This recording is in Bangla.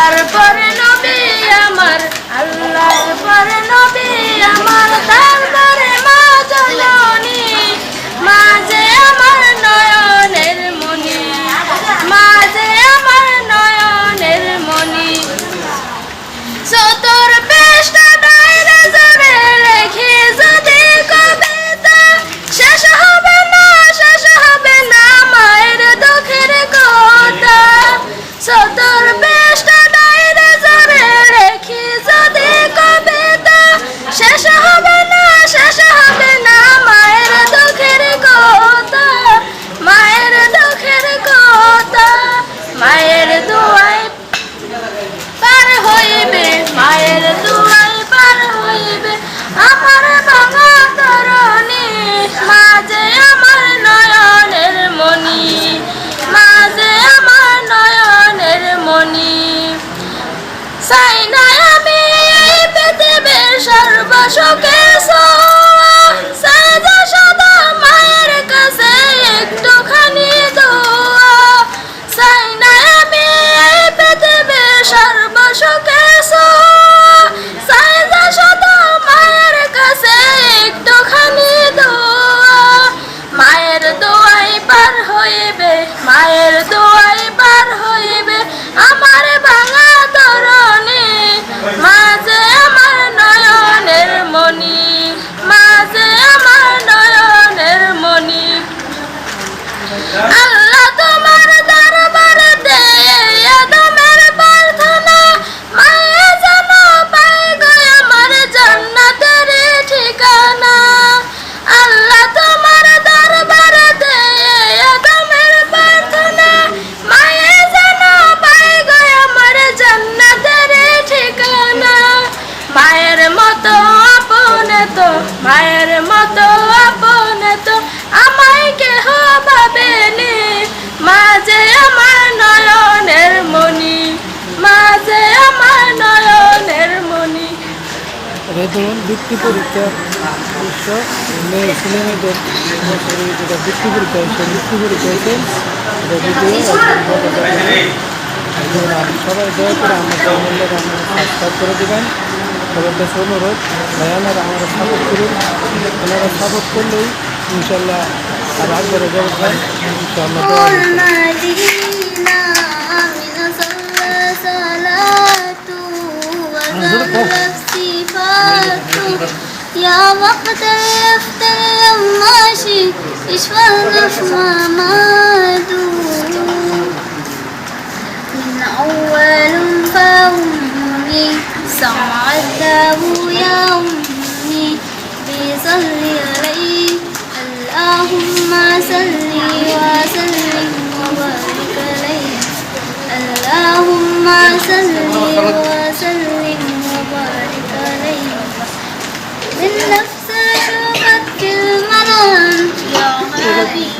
তারপরে নবী আমার আল্লাহ। চাই না আমি পৃথিবীর সর্বসুখে চাই Yeah. ধরুন বৃত্তি পরীক্ষা বিশ্ব মেয়ে ছেলে মেয়েদের যেটা বৃত্তি পরীক্ষা সেই বৃত্তি পরীক্ষা হয়েছে। এটা ভিডিও সবাই দয়া করে আমার চ্যানেলটা আপনারা সাবস্ক্রাইব করে দেবেন। সবার কাছে অনুরোধ ভাই আপনারা আমরা সাপোর্ট করুন। ওনারা সাপোর্ট করলেই ইনশাল্লাহ আর আগবাড়ে যাব ভাই ইনশাল্লাহ দোয়া يا وقت يفتر ماشي اشفى الرحمة مادو. من أول فأمي سمعته يا أمي بيصلي عليه اللهم صل وسلم وبارك عليه. اللهم صل Yun. Yung